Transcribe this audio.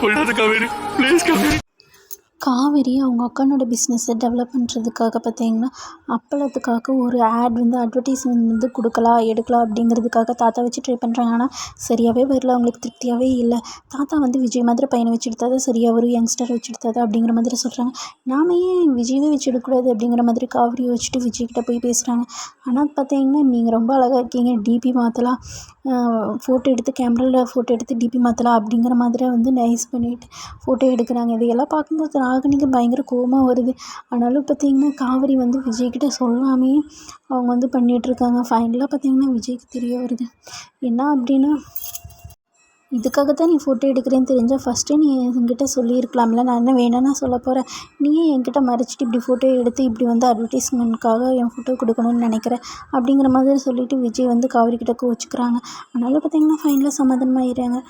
கொள்ளாத காவேரி ப்ளீஸ் காவேரி காவேரி அவங்க அக்கானோட பிஸ்னஸை டெவலப் பண்ணுறதுக்காக பார்த்தீங்கன்னா அப்பளத்துக்காக ஒரு ஆட் வந்து அட்வர்டைஸ்மெண்ட் வந்து கொடுக்கலாம் எடுக்கலாம் அப்படிங்கிறதுக்காக தாத்தா வச்சு ட்ரை பண்ணுறாங்க ஆனால் சரியாகவே வரல. அவங்களுக்கு திருப்தியாகவே இல்லை. தாத்தா வந்து விஜய் மாதிரி பையனை வச்சு எடுத்தால் தான் சரியாக வரும். யங்ஸ்டர் வச்சு எடுத்தால் தான் அப்படிங்கிற மாதிரி சொல்கிறாங்க நாம ஏன் விஜயவே வச்சு எடுக்கக்கூடாது அப்படிங்கிற மாதிரி காவிரியை வச்சுட்டு விஜய்கிட்ட போய் பேசுகிறாங்க ஆனால் பார்த்தீங்கன்னா நீங்கள் ரொம்ப அழகாக இருக்கீங்க. டிபி மாற்றலாம் ஃபோட்டோ எடுத்து கேமராவில் ஃபோட்டோ எடுத்து டிபி மாற்றலாம் அப்படிங்கிற மாதிரி வந்து நைஸ் பண்ணிவிட்டு ஃபோட்டோ எடுக்கிறாங்க. இதையெல்லாம் பார்க்கும்போது ராகினிக்கு பயங்கர கோவமாக வருது. ஆனாலும் பார்த்தீங்கன்னா காவேரி வந்து விஜய்கிட்ட சொல்லாமையே அவங்க வந்து பண்ணிகிட்ருக்காங்க ஃபைனலாக பார்த்தீங்கன்னா விஜய்க்கு தெரிய வருது. என்ன அப்படின்னா இதுக்காக தான் நீ ஃபோட்டோ எடுக்கிறேன்னு தெரிஞ்சால் ஃபஸ்ட்டே நீ என்கிட்ட சொல்லியிருக்கலாம்ல. நான் என்ன வேணும்னா சொல்ல போகிறேன் நீ என்கிட்ட மறைச்சிட்டு இப்படி ஃபோட்டோ எடுத்து இப்படி வந்து அட்வர்டைஸ்மெண்ட்காக என் ஃபோட்டோ கொடுக்கணும்னு நினைக்கிறேன் அப்படிங்கிற மாதிரி சொல்லிவிட்டு விஜய் வந்து காவேரி கிட்ட கோச்சிக்கிறாங்க ஆனாலும் பார்த்தீங்கன்னா ஃபைனலாக சமாதானமாயிடுறாங்க.